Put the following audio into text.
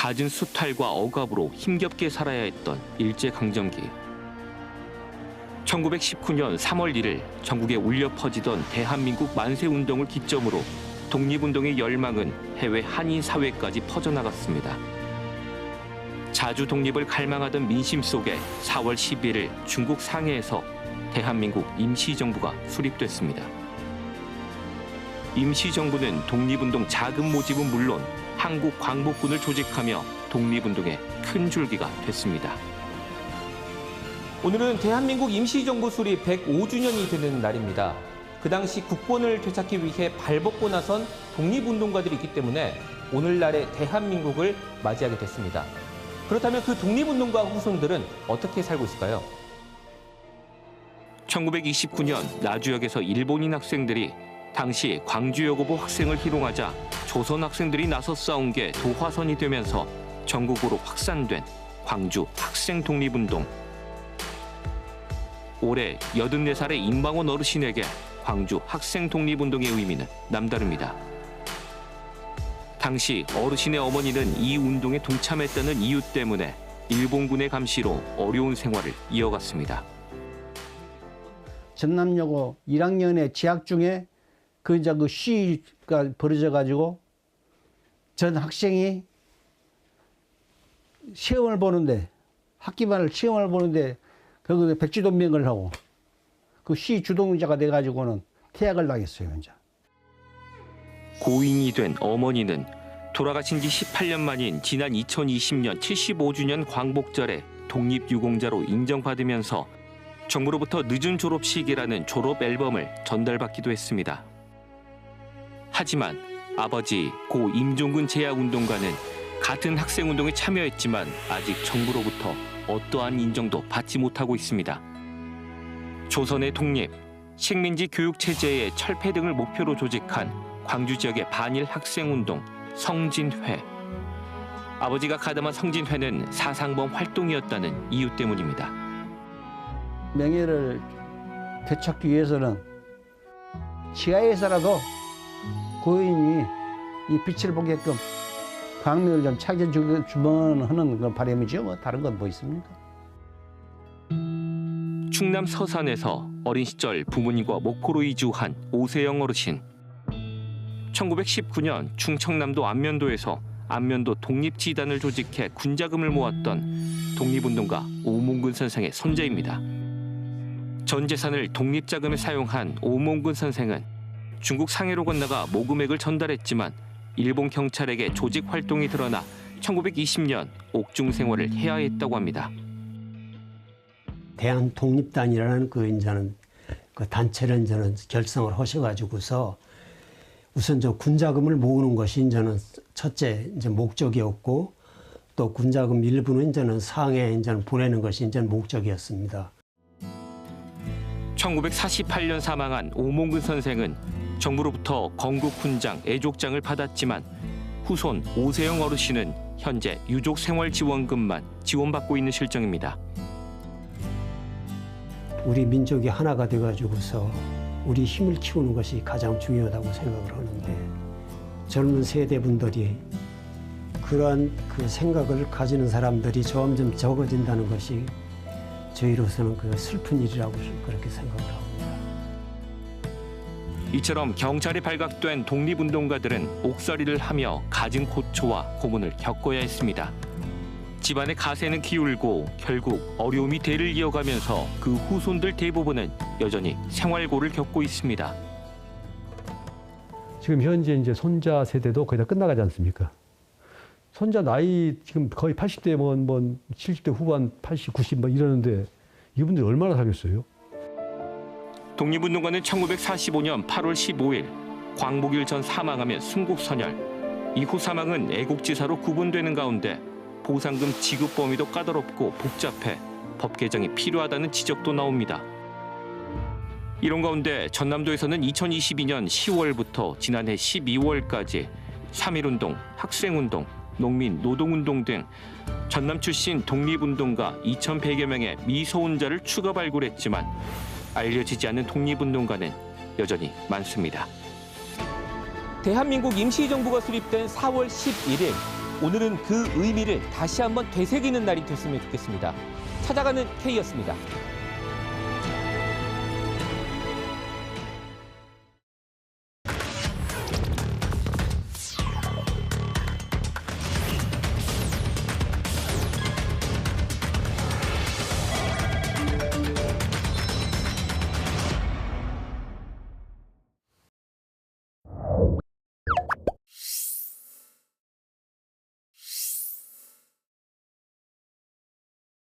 갖은 수탈과 억압으로 힘겹게 살아야 했던 일제강점기. 1919년 3월 1일 전국에 울려 퍼지던 대한민국 만세운동을 기점으로 독립운동의 열망은 해외 한인 사회까지 퍼져나갔습니다. 자주 독립을 갈망하던 민심 속에 4월 11일 중국 상해에서 대한민국 임시정부가 수립됐습니다. 임시정부는 독립운동 자금 모집은 물론 한국 광복군을 조직하며 독립운동의 큰 줄기가 됐습니다. 오늘은 대한민국 임시정부 수립 105주년이 되는 날입니다. 그 당시 국권을 되찾기 위해 발벗고 나선 독립운동가들이 있기 때문에 오늘날의 대한민국을 맞이하게 됐습니다. 그렇다면 그 독립운동가 후손들은 어떻게 살고 있을까요? 1929년 나주역에서 일본인 학생들이 당시 광주여고부 학생을 희롱하자 조선 학생들이 나서 싸운 게 도화선이 되면서 전국으로 확산된 광주 학생 독립운동. 올해 84살의 임방원 어르신에게 광주 학생 독립운동의 의미는 남다릅니다. 당시 어르신의 어머니는 이 운동에 동참했다는 이유 때문에 일본군의 감시로 어려운 생활을 이어갔습니다. 전남여고 1학년에 재학 중에 그 이제 그 시가 벌어져 가지고 전 학생이 시험을 보는데 학기말을 시험을 보는데 거기서 백지동맹을 하고 그 시 주동자가 돼 가지고는 퇴학을 당했어요, 이제. 고인이 된 어머니는 돌아가신 지 18년 만인 지난 2020년 75주년 광복절에 독립유공자로 인정받으면서 정부로부터 늦은 졸업식이라는 졸업 앨범을 전달받기도 했습니다. 하지만 아버지 고 임종근 제야운동가는 같은 학생운동에 참여했지만 아직 정부로부터 어떠한 인정도 받지 못하고 있습니다. 조선의 독립, 식민지 교육 체제의 철폐 등을 목표로 조직한 광주 지역의 반일 학생운동 성진회. 아버지가 가담한 성진회는 사상범 활동이었다는 이유 때문입니다. 명예를 되찾기 위해서는 지하에서라도 고인이 이 빛을 보게끔 광명을 좀 찾아주면 하는 그런 바람이죠. 뭐 다른 건 뭐 있습니까? 충남 서산에서 어린 시절 부모님과 목포로 이주한 오세영 어르신. 1919년 충청남도 안면도에서 안면도 독립지단을 조직해 군자금을 모았던 독립운동가 오몽근 선생의 손자입니다. 전 재산을 독립자금에 사용한 오몽근 선생은 중국 상해로 건너가 모금액을 전달했지만 일본 경찰에게 조직 활동이 드러나 1920년 옥중 생활을 해야 했다고 합니다. 대한 독립단이라는 그 이제는 그 단체를 이제는 결성을 하셔가지고서 우선 저 군자금을 모으는 것이 이제는 첫째 이제 목적이었고 또 군자금 일부는 이제는 상해 이제는 보내는 것이 이제 목적이었습니다. 1948년 사망한 오몽근 선생은 정부로부터 건국 훈장, 애족장을 받았지만 후손 오세영 어르신은 현재 유족 생활 지원금만 지원받고 있는 실정입니다. 우리 민족이 하나가 돼가지고서 우리 힘을 키우는 것이 가장 중요하다고 생각을 하는데 젊은 세대분들이 그러한 그 생각을 가지는 사람들이 점점 적어진다는 것이 저희로서는 그 슬픈 일이라고 그렇게 생각을 합니다. 이처럼 경찰에 발각된 독립운동가들은 옥살이를 하며 갖은 고초와 고문을 겪어야 했습니다. 집안의 가세는 기울고 결국 어려움이 대를 이어가면서 그 후손들 대부분은 여전히 생활고를 겪고 있습니다. 지금 현재 이제 손자 세대도 거의 다 끝나가지 않습니까? 손자 나이 지금 거의 80대 뭐, 뭐 70대 후반 80, 90 뭐 이러는데 이분들이 얼마나 살겠어요? 독립운동가는 1945년 8월 15일 광복일 전 사망하며 순국선열 이후 사망은 애국지사로 구분되는 가운데 보상금 지급 범위도 까다롭고 복잡해 법 개정이 필요하다는 지적도 나옵니다. 이런 가운데 전남도에서는 2022년 10월부터 지난해 12월까지 3.1운동, 학생운동, 농민, 노동운동 등 전남 출신 독립운동가 2,100여 명의 미소운자를 추가 발굴했지만 알려지지 않는 독립운동가는 여전히 많습니다. 대한민국 임시정부가 수립된 4월 11일 오늘은 그 의미를 다시 한번 되새기는 날이 됐으면 좋겠습니다. 찾아가는 K였습니다.